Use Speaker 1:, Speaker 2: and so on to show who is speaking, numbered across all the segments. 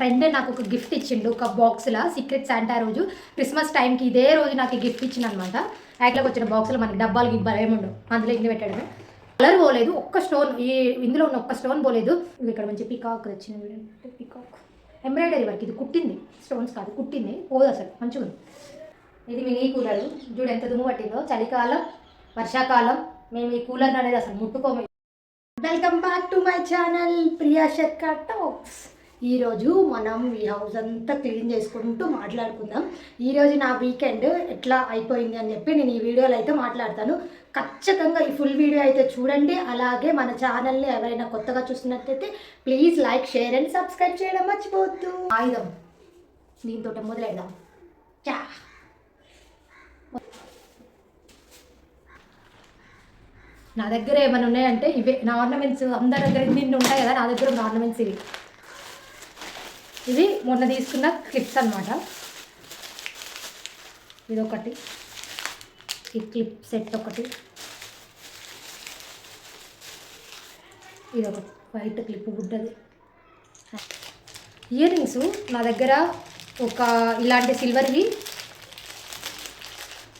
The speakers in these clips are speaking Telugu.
Speaker 1: ఫ్రెండ్ నాకు ఒక గిఫ్ట్ ఇచ్చిండు ఒక బాక్స్లో సీక్రెట్ శాంటా రోజు. క్రిస్మస్ టైంకి ఇదే రోజు నాకు గిఫ్ట్ ఇచ్చింది అనమాట యాక్లోకి వచ్చిన బాక్స్లో మనకి డబ్బాలు గిబ్బాలు ఏముండవు అందులో ఇంటి పెట్టడమే. కలర్ పోలేదు ఒక్క స్టోన్ ఈ ఇందులో ఉన్న ఒక్క స్టోన్ పోలేదు. ఇక్కడ మంచి పికాక్ వచ్చింది పికాక్. ఎంబ్రాయిడరీ వర్క్ ఇది కుట్టింది. స్టోన్స్ కాదు కుట్టింది. పోదు అసలు మంచిగా ఉంది. ఇది మినీ కూలర్. చూడు ఎంత దుమ్ము పట్టిందో. చలికాలం వర్షాకాలం మేము ఈ కూలర్ అనేది అసలు ముట్టుకోము. Welcome back to my channel Priya Sharka talks ఈరోజు మనం ఈ హౌస్ అంతా క్లీన్ చేసుకుంటూ మాట్లాడుకుందాం. ఈరోజు నా వీకెండ్ ఎట్లా అయిపోయింది అని చెప్పి నేను ఈ వీడియోలో అయితే మాట్లాడతాను. ఖచ్చితంగా ఈ ఫుల్ వీడియో అయితే చూడండి. అలాగే మన ఛానల్ని ఎవరైనా కొత్తగా చూసినట్టయితే please like share and subscribe చేయడం మర్చిపోవద్దు. ఆయుధం. దీంతో మొదలెడదాం. చా నా దగ్గర ఏమైనా ఉన్నాయంటే ఇవే. నా ఆర్నమెంట్స్ అందరి దగ్గర నిన్ను ఉంటాయి కదా నా దగ్గర ఉన్న ఆర్నమెంట్స్ ఇవి. ఇది మొన్న తీసుకున్న క్లిప్స్ అనమాట ఇదొకటి. ఈ క్లిప్ సెట్ ఒకటి. ఇది ఒకటి వైట్ క్లిప్ గుడ్డది. ఇయర్ రింగ్స్ నా దగ్గర ఒక ఇలాంటి సిల్వర్వి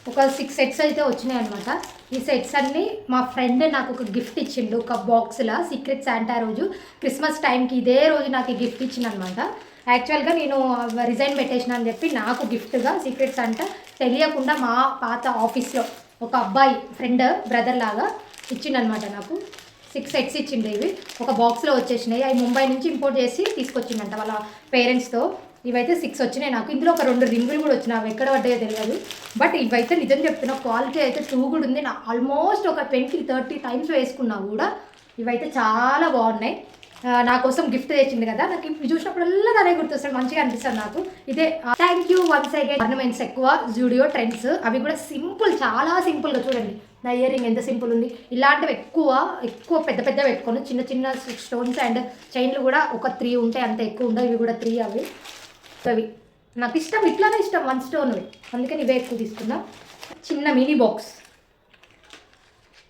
Speaker 1: ఒక సిక్స్ సెట్స్ అయితే వచ్చినాయి అనమాట ఈ సెట్స్ అన్ని మా ఫ్రెండ్ నాకు ఒక గిఫ్ట్ ఇచ్చిండు ఒక బాక్స్లో. సీక్రెట్ శాంటా రోజు క్రిస్మస్ టైంకి ఇదే రోజు నాకు ఈ గిఫ్ట్ ఇచ్చింది అనమాట యాక్చువల్గా నేను రిజైన్ పెట్టేసిన అని చెప్పి నాకు గిఫ్ట్గా సీక్రెట్స్ అంట తెలియకుండా మా పాత ఆఫీస్లో ఒక అబ్బాయి ఫ్రెండ్ బ్రదర్ లాగా ఇచ్చిండనమాట నాకు. సిక్స్ సెట్స్ ఇచ్చిండే ఇవి. ఒక బాక్స్లో వచ్చేసినాయి. అవి ముంబై నుంచి ఇంపోర్ట్ చేసి తీసుకొచ్చిండంట వాళ్ళ పేరెంట్స్తో. ఇవైతే సిక్స్ వచ్చినాయి నాకు. ఇందులో ఒక రెండు రింగులు కూడా వచ్చినాయి అవి ఎక్కడ పడ్డాయో తెలియదు. బట్ ఇవైతే నిజం చెప్తున్నా క్వాలిటీ అయితే టూ కూడా ఉంది. నా ఆల్మోస్ట్ ఒక ట్వంటీ థర్టీ టైమ్స్ వేసుకున్నా కూడా ఇవైతే చాలా బాగున్నాయి. నా కోసం గిఫ్ట్ తెచ్చింది కదా. నాకు ఇవి చూసినప్పుడల్లా అదే గుర్తొస్తాడు మంచిగా అనిపిస్తుంది నాకు. ఇదే thank you once again ornaments ఎక్కువ జూడియో ట్రెండ్స్ అవి కూడా సింపుల్ చాలా సింపుల్గా చూడండి. నా ఇయర్ రింగ్ ఎంత సింపుల్ ఉంది. ఇలాంటివి ఎక్కువ ఎక్కువ పెద్ద పెద్ద పెట్టుకోను చిన్న చిన్న స్టోన్స్ అండ్ చైన్లు కూడా ఒక త్రీ ఉంటాయి. అంత ఎక్కువ ఉండవు. ఇవి కూడా త్రీ అవి. అవి. నాకు ఇష్టం ఇట్లానే ఇష్టం వన్ స్టోన్వి అందుకని ఇవే ఎక్కువ తీసుకున్నా. చిన్న మినీ బాక్స్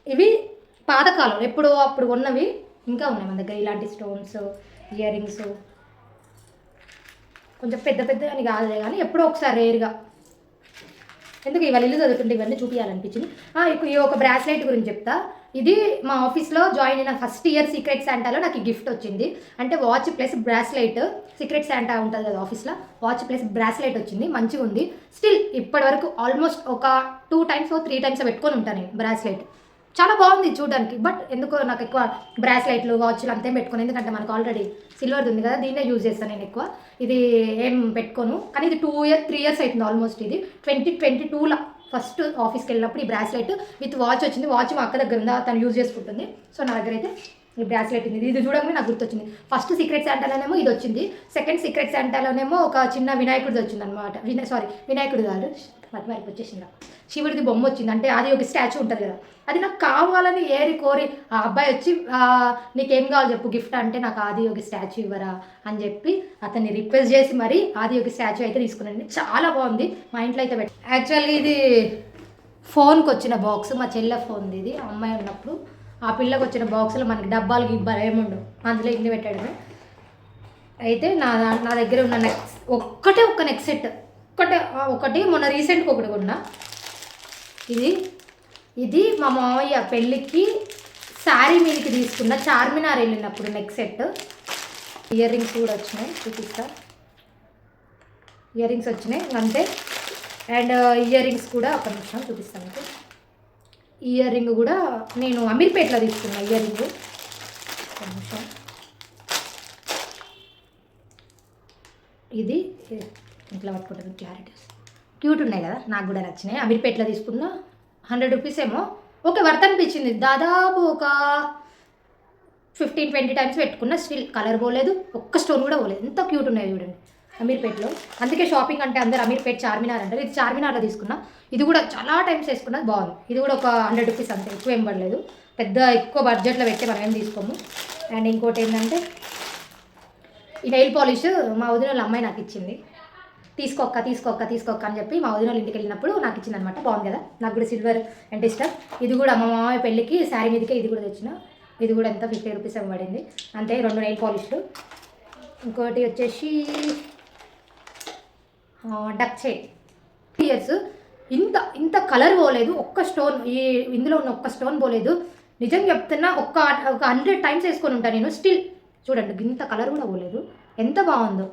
Speaker 1: ఇవి పాతకాలం. ఎప్పుడో అప్పుడు ఉన్నవి ఇంకా ఉన్నాయి మన దగ్గర ఇలాంటి స్టోన్స్ ఇయర్ రింగ్స్ కొంచెం పెద్ద పెద్ద అని కాదులే కానీ ఎప్పుడో ఒకసారి రేర్గా. ఎందుకు ఇవాళ ఇల్లు చదువుతుంటే ఇవన్నీ చూపించాలనిపించింది ఈ ఒక బ్రాస్లెట్ గురించి చెప్తా. ఇది మా ఆఫీస్లో జాయిన్ అయిన ఫస్ట్ ఇయర్ సీక్రెట్ శాంటాలో నాకు ఈ గిఫ్ట్ వచ్చింది. అంటే watch plus bracelet secret Santa ఉంటుంది కదా ఆఫీస్లో వాచ్ ప్లస్ బ్రాస్లెట్ వచ్చింది. మంచిగా ఉంది స్టిల్ ఇప్పటి వరకు ఆల్మోస్ట్ ఒక టూ టైమ్స్ త్రీ టైమ్స్ పెట్టుకొని ఉంటాను నేను బ్రాస్లెట్ చాలా బాగుంది చూడడానికి బట్ ఎందుకో నాకు ఎక్కువ బ్రాస్లైట్లు వాచ్లు అంతే పెట్టుకోను ఎందుకంటే మనకు ఆల్రెడీ సిల్వర్ది ఉంది కదా దీన్నే యూజ్ చేస్తాను నేను ఎక్కువ. ఇది ఏం పెట్టుకోను కానీ ఇది టూ ఇయర్ త్రీ ఇయర్స్ అవుతుంది ఆల్మోస్ట్ ఇది. ట్వంటీ ట్వంటీ టూలో ఫస్ట్ ఆఫీస్కి వెళ్ళినప్పుడు ఈ బ్రాస్లెట్ విత్ వాచ్ వచ్చింది. వాచ్ మా అక్క దగ్గర ఉందా తను యూజ్ చేసుకుంటుంది. సో నా దగ్గర అయితే ఈ బ్రాస్లెట్ ఉంది. ఇది చూడగానే నాకు గుర్తొచ్చింది. ఫస్ట్ సీక్రెట్ శాంటాలోనేమో ఇది వచ్చింది. సెకండ్ సీక్రెట్ శాంటాలోనేమో ఒక చిన్న వినాయకుడిది వచ్చింది అనమాట వినాయ సారీ వినాయకుడు కాదు. మరి మరి వచ్చేసింది శివుడిది బొమ్మ వచ్చింది. అంటే అది ఒక స్టాచ్యూ ఉంటుంది కదా. అది నాకు కావాలని ఏరి కోరి ఆ అబ్బాయి వచ్చి నీకేం కావాలి చెప్పు గిఫ్ట్ అంటే నాకు ఆది ఒక స్టాచ్యూ ఇవ్వరా అని చెప్పి అతన్ని రిక్వెస్ట్ చేసి మరి ఆది ఒక స్టాచ్యూ అయితే తీసుకున్నాను. చాలా బాగుంది. మా ఇంట్లో అయితే పెట్టి యాక్చువల్లీ ఇది ఫోన్కి వచ్చిన బాక్స్ మా చెల్లె ఫోన్ది ఇది. అమ్మాయి ఉన్నప్పుడు ఆ పిల్లకి వచ్చిన బాక్స్లో మనకి డబ్బాలు గిబ్బాలు ఏముండవు అందులో ఇన్ని పెట్టడమే. అయితే నా నా దగ్గర ఉన్న నెక్స్ట్ ఒక్కటే ఒక్క నెక్ సెట్. ఒక్కటే ఒకటి మొన్న రీసెంట్గా ఒకటి కొన్నా. ఇది ఇది మా మామయ్య పెళ్ళికి శారీ మీదకి తీసుకున్న చార్మినార్ వెళ్ళినప్పుడు నెక్ సెట్ ఇయర్ రింగ్స్ కూడా వచ్చినాయి చూపిస్తా. ఇయర్ రింగ్స్ వచ్చినాయి అంతే. అండ్ ఇయర్ రింగ్స్ కూడా ఒక నిమిషం చూపిస్తాను మీకు. ఇయర్ రింగ్ కూడా నేను అమీర్పేటలో తీసుకున్నా ఇయర్ రింగ్ ఒక నిమిషం. ఇది ఇట్లా పట్టుకుంటాను క్లారిటీ క్యూట్ ఉన్నాయి కదా నాకు కూడా నచ్చినాయి. అమీర్పేటలో తీసుకున్నా హండ్రెడ్ రూపీస్ ఏమో. ఓకే వర్త్ అనిపించింది. దాదాపు ఒక ఫిఫ్టీన్ ట్వంటీ టైమ్స్ పెట్టుకున్న. స్టిల్ కలర్ పోలేదు ఒక్క స్టోన్ కూడా పోలేదు. ఎంత క్యూట్ ఉన్నాయి చూడండి. అమీర్పేట్లో అందుకే షాపింగ్ అంటే అందరు అమీర్పేట్ చార్మినార్ అంటారు. ఇది చార్మినార్లో తీసుకున్నా. ఇది కూడా చాలా టైమ్స్ వేసుకున్నది బాగుంది. ఇది కూడా ఒక హండ్రెడ్ రూపీస్ అంతే ఎక్కువ ఏం పడలేదు. పెద్ద ఎక్కువ బడ్జెట్లో పెట్టి మనం ఏం తీసుకోము. అండ్ ఇంకోటి ఏంటంటే ఈ నెయిల్ పాలిష్ మా వదిన వాళ్ళ అమ్మాయి నాకు ఇచ్చింది. తీసుకోక్క తీసుకోక్క తీసుకోక్క అని చెప్పి మా వదిన ఇంటికి వెళ్ళినప్పుడు నాకు ఇచ్చింది అనమాట బాగుంది కదా? నాకు కూడా సిల్వర్ అంటే ఇష్టం. ఇది కూడా మా మామయ్య పెళ్ళికి శారీ మీదకే ఇది కూడా తెచ్చిన. ఇది కూడా ఎంత? ఫిఫ్టీ రూపీస్ ఏమో పడింది. అంతే రెండు నెయిల్ పాలిష్లు ఇంకోటి వచ్చేసి డక్ చైన్ ఇయర్స్ ఇంత ఇంత కలర్ పోలేదు. ఒక్క స్టోన్ ఈ ఇందులో ఉన్న ఒక్క స్టోన్ పోలేదు. నిజం చెప్తున్నా ఒక్క ఒక హండ్రెడ్ టైమ్స్ వేసుకొని ఉంటాను నేను. స్టిల్ చూడండి ఇంత కలర్ కూడా పోలేదు. ఎంత బాగుందో.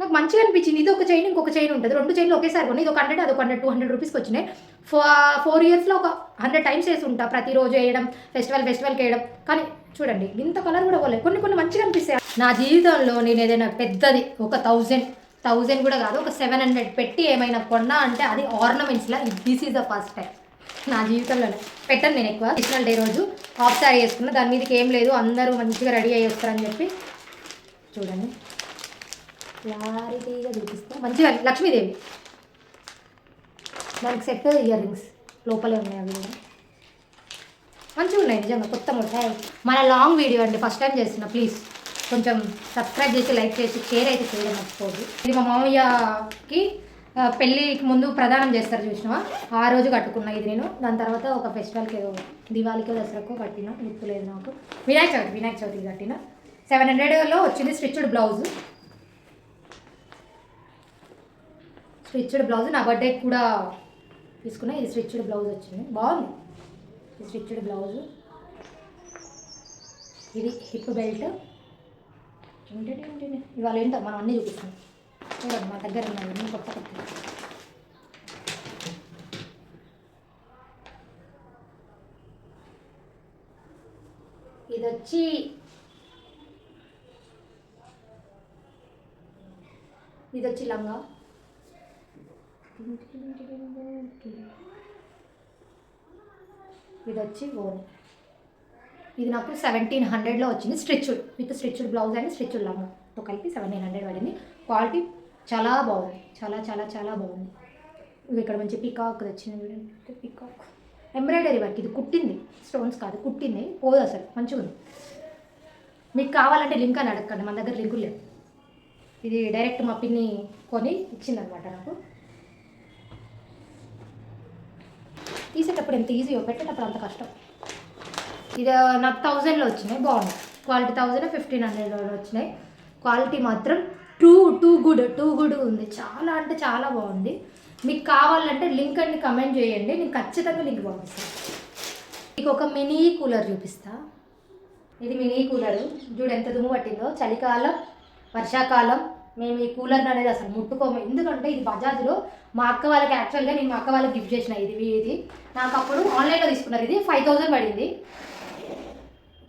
Speaker 1: నాకు మంచిగా అనిపించింది. ఇది ఒక చైన్ ఇంకొక చైన్ ఉంటుంది. రెండు చైన్లు ఒకేసారి కొన్ని. ఇది ఒక హండ్రెడ్ అది ఒక హండ్రెడ్ టూ హండ్రెడ్ రూపీస్కి వచ్చినాయి. ఫో ఫోర్ ఇయర్స్లో ఒక హండ్రెడ్ టైమ్స్ వేసి ఉంటా. ప్రతిరోజు వేయడం ఫెస్టివల్ ఫెస్టివల్కి వేయడం. కానీ చూడండి ఇంత కలర్ కూడా పోలేదు. కొన్ని కొన్ని మంచిగా అనిపిస్తాయి. నా జీవితంలో నేను ఏదైనా పెద్దది ఒక థౌజండ్ థౌజండ్ కూడా కాదు ఒక సెవెన్ హండ్రెడ్ పెట్టి ఏమైనా కొన్నా అంటే అది ఆర్నమెంట్స్లా. This is the first time. నా జీవితంలోనే పెట్టాను నేను ఎక్కువ. నేషనల్ డే రోజు హాఫ్ సారీ వేసుకున్నా. దాని మీదకి ఏం లేదు. అందరూ మంచిగా రెడీ అయ్యి వస్తారని చెప్పి చూడండి. క్లారిటీగా చూపిస్తా మంచిగా లక్ష్మీదేవి. దానికి సెట్ ఇయర్ రింగ్స్ లోపలే ఉన్నాయి అవి మంచిగా ఉన్నాయి నిజంగా కొత్త ఉంటాయి మన లాంగ్ వీడియో అండి ఫస్ట్ టైం చేస్తున్నా ప్లీజ్ కొంచెం సబ్స్క్రైబ్ చేసి లైక్ చేసి షేర్ అయితే చేయడం మర్చిపోదు ఇది మా మామయ్యకి పెళ్ళికి ముందు ప్రదానం చేస్తారు చూసినావా? ఆ రోజు కట్టుకున్నా ఇది నేను. దాని తర్వాత ఒక ఫెస్టివల్కి ఏదో దివాళికి దసరాకు కట్టిన గుర్తులేదు నాకు. వినాయక చవితి వినాయక చవితికి కట్టిన. సెవెన్ హండ్రెడ్లో వచ్చింది స్టిచ్డ్ బ్లౌజ్ స్టిచ్డ్ బ్లౌజ్ నా బర్త్డేకి కూడా తీసుకున్నా. ఇది స్టిచ్డ్ బ్లౌజ్ వచ్చింది. బాగుంది. ఇది స్టిచ్డ్ బ్లౌజ్. ఇది హిప్ బెల్ట్ ఏంటంటే ఇవాళ ఏంటో మనం అన్నీ చూపిస్తాం. చూడండి మా దగ్గర ఉన్నాయి. కొత్త కొత్త. ఇది వచ్చి ఇది వచ్చి లంగా. ఇది వచ్చి ఓని ఇది నాకు సెవెంటీన్ హండ్రెడ్లో వచ్చింది stitched with stitched blouse and stitched లంగాతో కలిపి సెవెంటీన్ హండ్రెడ్ పడింది. క్వాలిటీ చాలా బాగుంది. చాలా చాలా చాలా బాగుంది. ఇది ఇక్కడ మంచి పికాక్ వచ్చింది చూడండి. పికాక్ ఎంబ్రాయిడరీ వర్క్ ఇది కుట్టింది. స్టోన్స్ కాదు కుట్టింది. పోదు అసలు. మంచిగా ఉంది. మీకు కావాలంటే లింక్ అని అడగండి మన దగ్గర లింకులు లేవు. ఇది డైరెక్ట్ మా పిన్ని కొని ఇచ్చిందనమాట నాకు. తీసేటప్పుడు ఎంత ఈజీయో పెట్టేటప్పుడు అంత కష్టం. ఇది నాకు థౌజండ్లో వచ్చినాయి బాగున్నాయి. క్వాలిటీ థౌజండ్ ఫిఫ్టీన్ హండ్రెడ్లో వచ్చినాయి. క్వాలిటీ మాత్రం too too good too good ఉంది. చాలా అంటే చాలా బాగుంది. మీకు కావాలంటే లింక్ అన్ని కమెంట్ చేయండి. నేను ఖచ్చితంగా లింక్ పంపిస్తాను. మీకు ఒక మినీ కూలర్ చూపిస్తా. ఇది మినీ కూలర్ చూడు ఎంత దుమ్ము పట్టిందో. చలికాలం వర్షాకాలం. మేము ఈ కూలర్ అనేది అసలు ముట్టుకోము. ఎందుకంటే ఇది బజాజ్లో మా అక్క వాళ్ళకి యాక్చువల్గా నేను మా అక్క వాళ్ళకి గిఫ్ట్ చేసిన ఇది ఇది. నాకు అప్పుడు ఆన్లైన్లో తీసుకున్నారు. ఇది ఫైవ్ థౌజండ్ పడింది.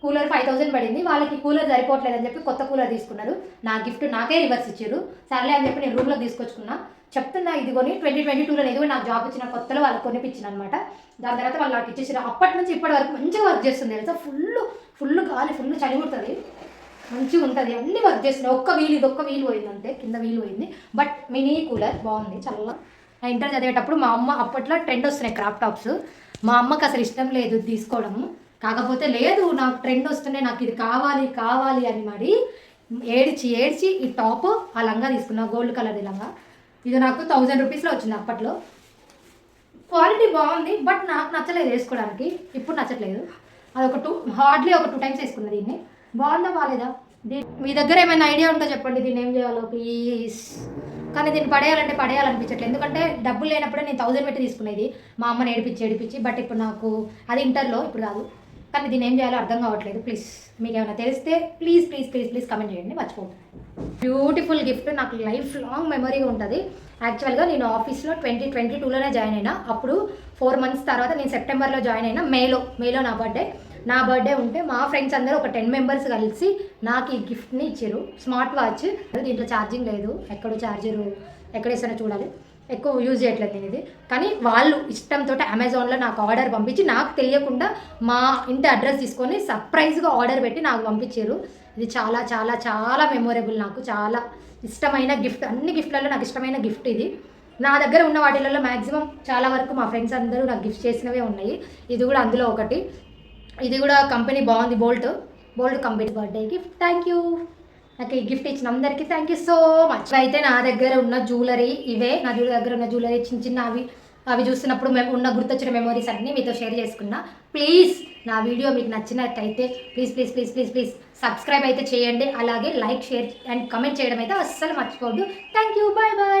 Speaker 1: కూలర్ ఫైవ్ థౌసండ్ పడింది. వాళ్ళకి కూలర్ సరిపోవట్లేదని చెప్పి కొత్త కూలర్ తీసుకున్నారు. నా గిఫ్ట్ నాకే రివర్స్ ఇచ్చారు. సర్లే అని చెప్పి నేను రూమ్లో తీసుకొచ్చుకున్నా. చెప్తున్నా ఇది కొని ట్వంటీ ట్వంటీ టూలో ఏదో నాకు జాబ్ ఇచ్చిన కొత్తలో వాళ్ళకి కొనిపించిన అనమాట దాని తర్వాత వాళ్ళు నాకు ఇచ్చేసారు అప్పటి నుంచి ఇప్పటి వరకు మంచిగా వర్క్ చేస్తుంది తెలుసా? ఫుల్ ఫుల్ గాలి ఫుల్ చలి మంచిగా ఉంటుంది అన్ని వర్క్ చేస్తున్నాయి ఒక్క వీలు ఇది ఒక్క వీలు పోయిందంటే కింద వీలు పోయింది. బట్ మినీ కూలర్ బాగుంది చల్ల. నా ఇంటర్ చదివేటప్పుడు మా అమ్మ అప్పట్లో ట్రెండ్ వస్తున్నాయి క్రాప్ టాప్స్ మా అమ్మకి అసలు ఇష్టం లేదు తీసుకోవడము. కాకపోతే లేదు నాకు ట్రెండ్ వస్తున్నాయి నాకు ఇది కావాలి కావాలి అని మరి ఏడ్చి ఏడ్చి ఈ టాప్ ఆ లంగా తీసుకున్నా గోల్డ్ కలర్ లంగా. ఇది నాకు థౌజండ్ రూపీస్లో వచ్చింది అప్పట్లో. క్వాలిటీ బాగుంది బట్ నాకు నచ్చలేదు వేసుకోవడానికి. ఇప్పుడు నచ్చట్లేదు. అది ఒక టూ హార్డ్లీ ఒక టూ టైమ్స్ వేసుకున్నా దీన్ని. బాగుందా బాగాలేదా? మీ దగ్గర ఏమైనా ఐడియా ఉంటే చెప్పండి దీన్ని ఏం చేయాలో? ప్లీజ్. కానీ దీన్ని పడేయాలంటే పడేయాలనిపించట్లేదు. ఎందుకంటే డబ్బులు లేనప్పుడే నేను థౌజండ్ పెట్టి తీసుకునేది. మా అమ్మని ఏడిపించి ఏడిపించి బట్ ఇప్పుడు నాకు అది ఇంటర్లో ఇప్పుడు కాదు కానీ దీన్ని ఏం చేయాలో అర్థం కావట్లేదు. ప్లీజ్ మీకు ఏమైనా తెలిస్తే please please please please comment చేయండి. మర్చిపోకండి. బ్యూటిఫుల్ గిఫ్ట్ నాకు లైఫ్ లాంగ్ మెమరీగా ఉంటుంది యాక్చువల్గా నేను ఆఫీస్లో ట్వంటీ ట్వంటీ టూలోనే జాయిన్ అయినా. అప్పుడు ఫోర్ మంత్స్ తర్వాత నేను సెప్టెంబర్లో జాయిన్ అయినా మేలో మేలో నా బర్త్డే నా బర్త్డే ఉంటే మా ఫ్రెండ్స్ అందరూ ఒక టెన్ మెంబర్స్ కలిసి నాకు ఈ గిఫ్ట్ని ఇచ్చారు. Smart watch. దీంట్లో ఛార్జింగ్ లేదు. ఎక్కడో ఛార్జరు? ఎక్కడ చూడాలి. ఎక్కువ యూజ్ చేయట్లేదు నేను ఇది. కానీ వాళ్ళు ఇష్టంతో అమెజాన్లో నాకు ఆర్డర్ పంపించి నాకు తెలియకుండా మా ఇంటి అడ్రస్ తీసుకొని సర్ప్రైజ్గా ఆర్డర్ పెట్టి నాకు పంపించారు. ఇది చాలా చాలా చాలా మెమొరబుల్ నాకు. చాలా ఇష్టమైన గిఫ్ట్. అన్ని గిఫ్ట్లలో నాకు ఇష్టమైన గిఫ్ట్ ఇది. నా దగ్గర ఉన్న వాటిలలో మ్యాక్సిమం చాలా వరకు మా ఫ్రెండ్స్ అందరూ నాకు గిఫ్ట్ చేసినవే ఉన్నాయి. ఇది కూడా అందులో ఒకటి. ఇది కూడా కంపెనీ బాగుంది Boult. Boult company birthday gift thank you నాకు ఈ గిఫ్ట్ ఇచ్చిన అందరికీ థ్యాంక్ యూ సో మచ్ అయితే నా దగ్గర ఉన్న జ్యువెలరీ ఇవే. నా దగ్గర ఉన్న జ్యువెలరీ చిన్న చిన్న అవి అవి చూసినప్పుడు మేము ఉన్న గుర్తొచ్చిన మెమరీస్ అన్నీ మీతో షేర్ చేసుకున్నా. ప్లీజ్ నా వీడియో మీకు నచ్చినట్టయితే please please please please please subscribe అయితే చేయండి. అలాగే లైక్ షేర్ అండ్ కమెంట్ చేయడం అయితే అస్సలు మర్చిపోవద్దు. Thank you bye bye